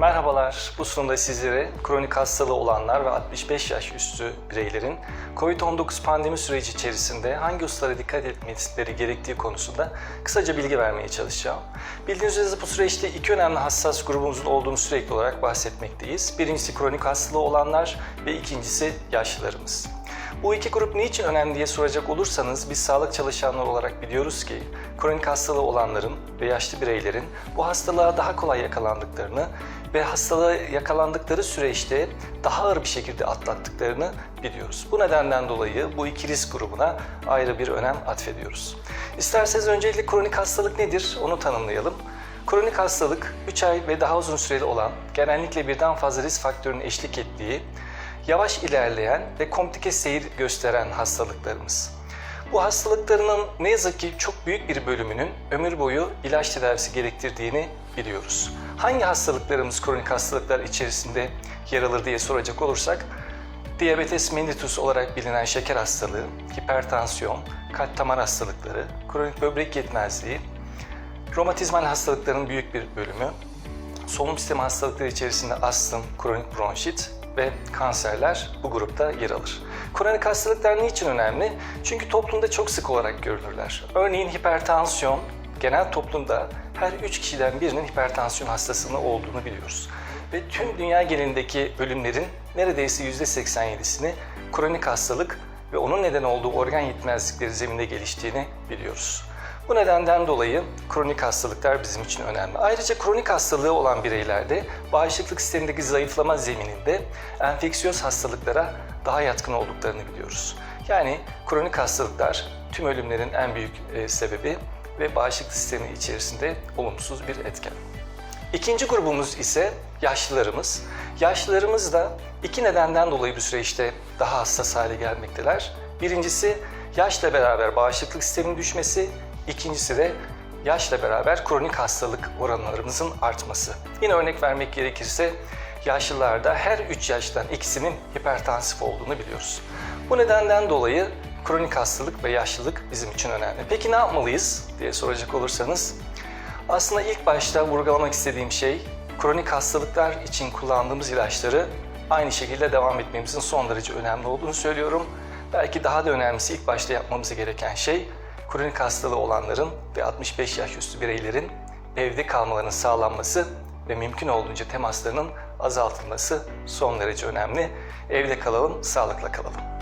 Merhabalar, bu sunumda sizlere kronik hastalığı olanlar ve 65 yaş üstü bireylerin COVID-19 pandemi süreci içerisinde hangi hususlara dikkat etmeleri gerektiği konusunda kısaca bilgi vermeye çalışacağım. Bildiğiniz üzere bu süreçte iki önemli hassas grubumuzun olduğunu sürekli olarak bahsetmekteyiz. Birincisi kronik hastalığı olanlar ve ikincisi yaşlılarımız. Bu iki grup niçin önemli diye soracak olursanız biz sağlık çalışanları olarak biliyoruz ki kronik hastalığı olanların ve yaşlı bireylerin bu hastalığa daha kolay yakalandıklarını ve hastalığa yakalandıkları süreçte daha ağır bir şekilde atlattıklarını biliyoruz. Bu nedenden dolayı bu iki risk grubuna ayrı bir önem atfediyoruz. İsterseniz öncelikle kronik hastalık nedir onu tanımlayalım. Kronik hastalık 3 ay ve daha uzun süreli olan, genellikle birden fazla risk faktörünün eşlik ettiği, yavaş ilerleyen ve komplike seyir gösteren hastalıklarımız. Bu hastalıklarının ne yazık ki çok büyük bir bölümünün ömür boyu ilaç tedavisi gerektirdiğini biliyoruz. Hangi hastalıklarımız kronik hastalıklar içerisinde yer alır diye soracak olursak, diyabetes mellitus olarak bilinen şeker hastalığı, hipertansiyon, kalp damar hastalıkları, kronik böbrek yetmezliği, romatizmal hastalıkların büyük bir bölümü, solunum sistemi hastalıkları içerisinde astım, kronik bronşit ve kanserler bu grupta yer alır. Kronik hastalıklar niçin önemli? Çünkü toplumda çok sık olarak görülürler. Örneğin hipertansiyon, genel toplumda her 3 kişiden birinin hipertansiyon hastasının olduğunu biliyoruz. Ve tüm dünya genelindeki ölümlerin neredeyse %87'sini kronik hastalık ve onun neden olduğu organ yetmezlikleri zeminde geliştiğini biliyoruz. Bu nedenden dolayı kronik hastalıklar bizim için önemli. Ayrıca kronik hastalığı olan bireylerde bağışıklık sistemindeki zayıflama zemininde enfeksiyöz hastalıklara daha yatkın olduklarını biliyoruz. Yani kronik hastalıklar tüm ölümlerin en büyük e, sebebi ve bağışıklık sistemi içerisinde olumsuz bir etken. İkinci grubumuz ise yaşlılarımız. Yaşlılarımız da iki nedenden dolayı bu süreçte daha hassas hale gelmekteler. Birincisi yaşla beraber bağışıklık sisteminin düşmesi, ikincisi de yaşla beraber kronik hastalık oranlarımızın artması. Yine örnek vermek gerekirse yaşlılarda her 3 yaştan ikisinin hipertansif olduğunu biliyoruz. Bu nedenden dolayı kronik hastalık ve yaşlılık bizim için önemli. Peki ne yapmalıyız diye soracak olursanız aslında ilk başta vurgulamak istediğim şey kronik hastalıklar için kullandığımız ilaçları aynı şekilde devam etmemizin son derece önemli olduğunu söylüyorum. Belki daha da önemlisi ilk başta yapmamız gereken şey kronik hastalığı olanların ve 65 yaş üstü bireylerin evde kalmalarının sağlanması ve mümkün olduğunca temaslarının azaltılması son derece önemli. Evde kalalım, sağlıkla kalalım.